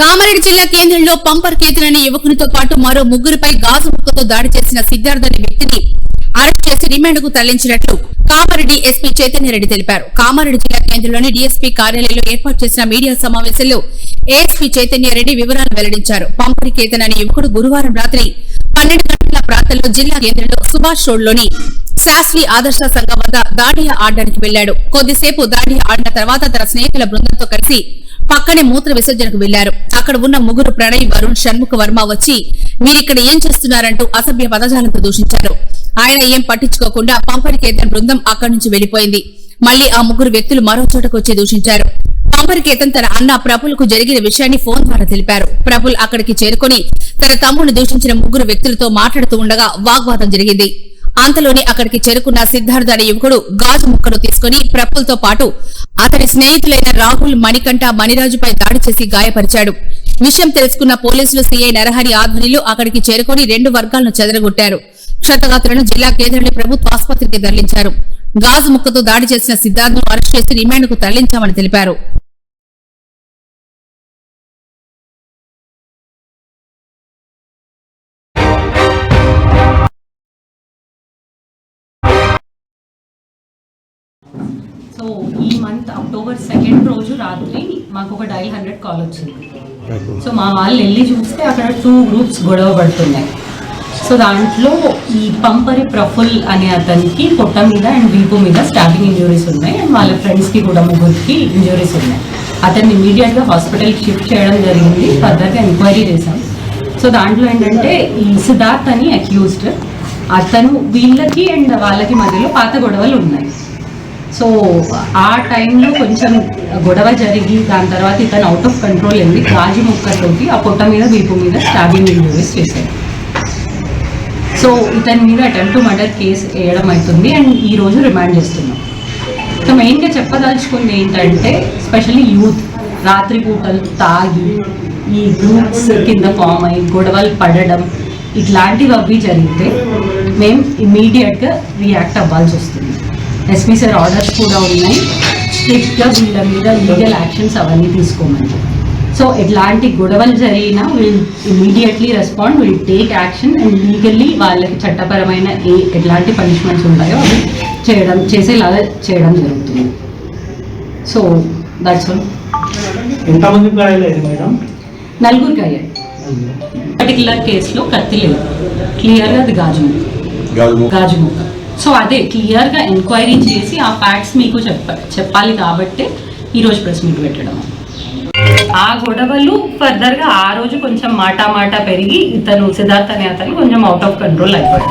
కామారెడ్డి జిల్లా కేంద్రంలో పంపర్ కేతన్ అనే యువకునితో పాటు మరో ముగ్గురుపై గాజు ముక్కతో దాడి చేసిన సిద్ధార్థ్ అనే వ్యక్తిని అరెస్ట్ చేసి రిమాండ్కు తరలించినట్లు కామారెడ్డి ఎస్పీ చైతన్యరెడ్డి తెలిపారు. కామారెడ్డి జిల్లా కేంద్రంలోని డీఎస్పీ కార్యాలయంలో ఏర్పాటు చేసిన మీడియా సమావేశంలో ఏఎస్పీ చైతన్యరెడ్డి వివరాలు వెల్లడించారు. పంపరి కేతన్ అనే యువకుడు గురువారం రాత్రి పన్నెండు గంటల ప్రాంతంలో జిల్లా కేంద్రంలో సుభాష్ రోడ్లోని శాస్త్రి ఆదర్శ సంఘం వద్ద దాడియా ఆడడానికి వెళ్ళాడు కొద్దిసేపు దాడియా ఆడిన తర్వాత తన స్నేహితుల బృందంతో కలిసి పక్కనే మూత్ర విసర్జనకు వెళ్ళారు అక్కడ ఉన్న ముగ్గురు ప్రణయ్ వరుణ్ షణ్ముఖ వర్మ వచ్చి మీరిక్కడ ఏం చేస్తున్నారంటూ అసభ్య పదజాలంతో దూషించారు. ఆయన ఏం పట్టించుకోకుండా పంపరికేతన్ బృందం అక్కడి నుంచి వెళ్ళిపోయింది మళ్ళీ ఆ ముగ్గురు వ్యక్తులు మరో చోటకు వచ్చి దూషించారు. పంపరి కేతన్ తన అన్న ప్రబుల్కు జరిగిన విషయాన్ని ఫోన్ ద్వారా తెలిపారు. ప్రబుల్ అక్కడికి చేరుకుని తన తమ్ముడిని దూషించిన ముగ్గురు వ్యక్తులతో మాట్లాడుతూ ఉండగా వాగ్వాదం జరిగింది. అంతలోనే అక్కడికి చేరుకున్న సిద్ధార్థ అనే యువకుడు గాజు ముక్కను తీసుకుని ప్రపుల్తో పాటు అతని స్నేహితులైన రాహుల్ మణికంఠ మణిరాజుపై దాడి చేసి గాయపరిచాడు. విషయం తెలుసుకున్న పోలీసులు సీఐ నరహరి ఆధ్వర్యంలో అక్కడికి చేరుకుని రెండు వర్గాలను చెదరగొట్టారు. క్షతగాత్రులను జిల్లా కేంద్రంలో ప్రభుత్వ ఆసుపత్రికి తరలించారు. గాజు ముక్కతో దాడి చేసిన సిద్ధార్థను అరెస్ట్ చేసి రిమాండ్కు తరలించామని తెలిపారు. సో ఈ మంత్ అక్టోబర్ సెకండ్ రోజు రాత్రి మాకు ఒక డైల్ హండ్రెడ్ కాల్ వచ్చింది సో మా వాళ్ళు వెళ్ళి చూస్తే అక్కడ టూ గ్రూప్స్ గొడవ పడుతున్నాయి. సో దాంట్లో ఈ పంపరి ప్రఫుల్ అనే అతనికి పొట్ట మీద అండ్ వీపు మీద స్టాబింగ్ ఇంజురీస్ ఉన్నాయి అండ్ వాళ్ళ ఫ్రెండ్స్కి కూడా ముగ్గురికి ఇంజురీస్ ఉన్నాయి. అతన్ని ఇమీడియట్గా హాస్పిటల్కి షిఫ్ట్ చేయడం జరిగింది. ఫర్దర్గా ఎంక్వైరీ చేశాం. సో దాంట్లో ఏంటంటే ఈ సిద్ధార్థ్ అని అక్యూజ్డ్ అతను వీళ్ళకి అండ్ వాళ్ళకి మధ్యలో పాత గొడవలు ఉన్నాయి. సో ఆ టైంలో కొంచెం గొడవ జరిగి దాని తర్వాత ఇతను అవుట్ ఆఫ్ కంట్రోల్ వెళ్ళి గాజు ముక్కతోటి ఆ పొట్ట మీద వీపు మీద స్టాబింగ్ ఇంజరీస్ చేశాడు. సో ఇతని మీద అటెంప్ట్ మర్డర్ కేసు వేయడం అవుతుంది అండ్ ఈ రోజు రిమాండ్ చేస్తున్నాం. సో మెయిన్గా చెప్పదలుచుకుంది ఏంటంటే స్పెషల్లీ యూత్ రాత్రి పూటలు తాగి ఈ గ్రూప్స్ కింద ఫామ్ అయ్యి గొడవలు పడడం ఇట్లాంటివి అవి జరిగితే మేము ఇమీడియట్గా రియాక్ట్ అవ్వాల్సి వస్తుంది. ఎస్పీ సార్ ఆర్డర్స్ కూడా ఉన్నాయి. స్ట్రిక్ట్గా వీళ్ళ మీద లీగల్ యాక్షన్స్ అవన్నీ తీసుకోమని సో ఎట్లాంటి గొడవలు జరిగినా will immediately respond will take action and legally వాళ్ళకి చట్టపరమైన ఏ ఎట్లాంటి పనిష్మెంట్స్ ఉంటాయో అవి చేయడం చేసేలాగా చేయడం జరుగుతుంది. సో దట్స్ ఆల్ ఎంతమంది మేడం? నలుగురికి అయ్యాయి పర్టికులర్ కేసులో కత్తి లేదు. క్లియర్గా అది గాజు. గాజు ముక్క. సో అదే క్లియర్గా ఎంక్వైరీ చేసి ఆ ఫ్యాక్ట్స్ మీకు చెప్ప చెప్పాలి కాబట్టి ఈరోజు ప్రెస్ మీట్ పెట్టడం. ఆ గొడవలు ఫర్దర్గా ఆ రోజు కొంచెం మాటా మాట పెరిగి ఇతను సిద్ధార్థ్ అనే అతను కొంచెం అవుట్ ఆఫ్ కంట్రోల్ అయిపోయాడు.